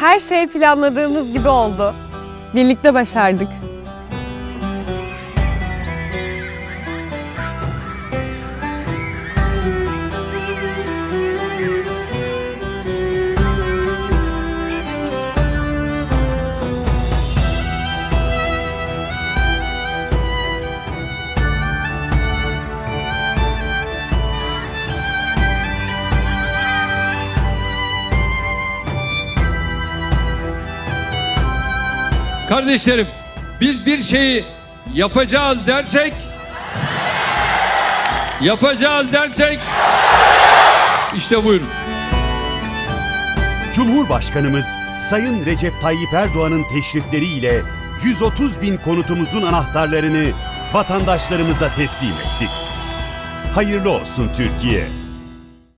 Her şey planladığımız gibi oldu. Birlikte başardık. Kardeşlerim, biz bir şeyi yapacağız dersek yapacağız dersek işte buyurun. Cumhurbaşkanımız Sayın Recep Tayyip Erdoğan'ın teşrifleriyle 130 bin konutumuzun anahtarlarını vatandaşlarımıza teslim ettik. Hayırlı olsun Türkiye.